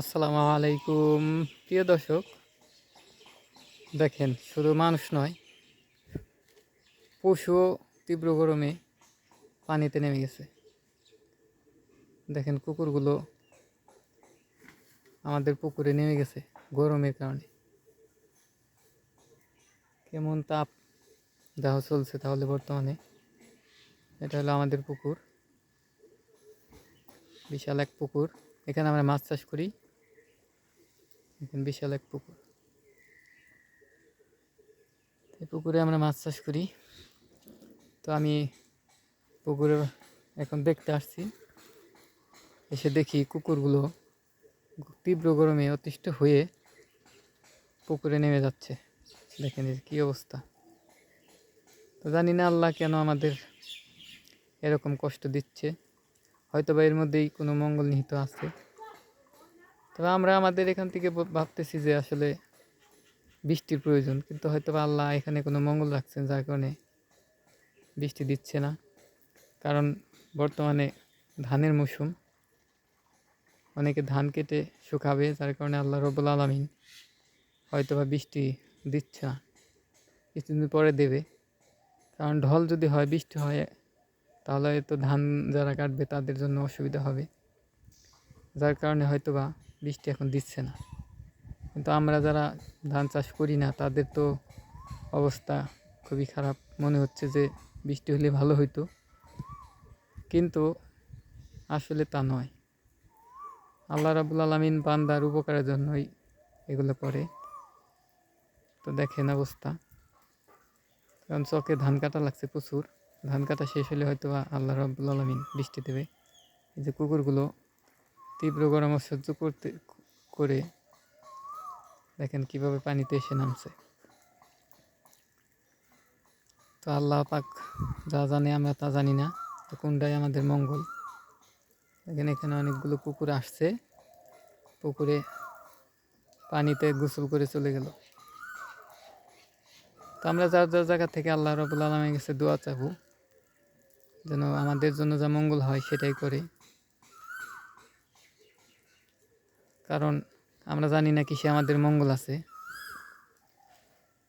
আসসালামু আলাইকুম। প্রিয় দর্শক, দেখেন, শুধু মানুষ নয় পশুও তীব্র গরমে পানিতে নেমে গেছে। দেখেন, কুকুরগুলো আমাদের পুকুরে নেমে গেছে গরমের কারণে। কেমন তাপ দেহ চলছে তাহলে বর্তমানে? এটা হলো আমাদের পুকুর, বিশাল এক পুকুর। এখানে আমরা মাছ চাষ করি। বিশাল এক পুকুর। এই পুকুরে আমরা মাছ চাষ করি। তো আমি পুকুরে এখন দেখতে আসছি। এসে দেখি কুকুরগুলো তীব্র গরমে অতিষ্ঠ হয়ে পুকুরে নেমে যাচ্ছে। দেখেন কী অবস্থা। তো জানি না আল্লাহ কেন আমাদের এরকম কষ্ট দিচ্ছে। হয়তো বা এর মধ্যেই কোনো মঙ্গল নিহিত আছে। তবে আমরা আমাদের এখান থেকে ভাবতেছি যে আসলে বৃষ্টির প্রয়োজন, কিন্তু হয়তো আল্লাহ এখানে কোনো মঙ্গল রাখছেন, যার কারণে বৃষ্টি দিচ্ছে না। কারণ বর্তমানে ধানের মৌসুম, অনেকে ধান কেটে শুকাবে, যার কারণে আল্লাহ রবুল আলমিন হয়তো বা বৃষ্টি দিচ্ছে না, কিছুদিন পরে দেবে। কারণ ঢল যদি হয়, বৃষ্টি হয়, তাহলে তো ধান যারা কাটবে তাদের জন্য অসুবিধা হবে। যার কারণে হয়তো বা বৃষ্টি এখন দিচ্ছে না। কিন্তু আমরা যারা ধান চাষ করি না, তাদের তো অবস্থা খুবই খারাপ। মনে হচ্ছে যে বৃষ্টি হলে ভালো হইতো। কিন্তু আসলে তা নয়। আল্লাহ রাবুল আলমিন বান্দার উপকারের জন্যই এগুলো করে। তো দেখেন অবস্থা। কারণ চকে ধান কাটা লাগছে প্রচুর। ধান কাটা শেষ হলে হয়তো আল্লাহ রাবুল আলমিন বৃষ্টি দেবে। এই যে কুকুরগুলো তীব্র গরম সহ্য করতে, করে দেখেন কীভাবে পানিতে এসে নামছে। তো আল্লাহ পাক যা জানে আমরা তা জানি না, তো কোনটাই আমাদের মঙ্গল। দেখেন এখানে অনেকগুলো কুকুর আসছে, পুকুরে পানিতে গোসল করে চলে গেল। তো আমরা যার যার জায়গা থেকে আল্লাহ রবুল আলমের কাছে দোয়া চাবো, যেন আমাদের জন্য যা মঙ্গল হয় সেটাই করে। কারণ আমরা জানি না কিসে আমাদের মঙ্গল আছে।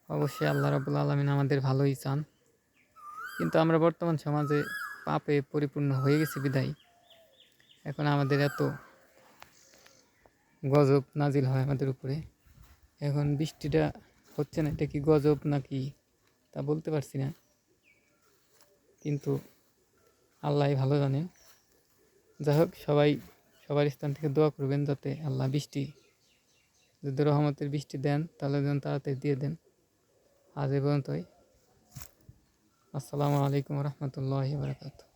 অবশ্যই আল্লাহ রাবুল আলমিন আমাদের ভালোই চান। কিন্তু আমরা বর্তমান সমাজে পাপে পরিপূর্ণ হয়ে গেছি বিদায়। এখন আমাদের এত গজব নাজিল হয় আমাদের উপরে। এখন বৃষ্টিটা হচ্ছে না, এটা কি গজব নাকি তা বলতে পারছি না। কিন্তু আল্লাহ ভালো জানেন যাই হোক, সবাই সবার স্থান থেকে দোয়া করবেন যাতে আল্লাহ বৃষ্টি, যদি রহমতের বৃষ্টি দেন, তাহলে যেন তাড়াতাড়ি দিয়ে দেন। আজ এ পর্যন্তই। আসসালামু আলাইকুম রহমতুল্লাহ বারকাত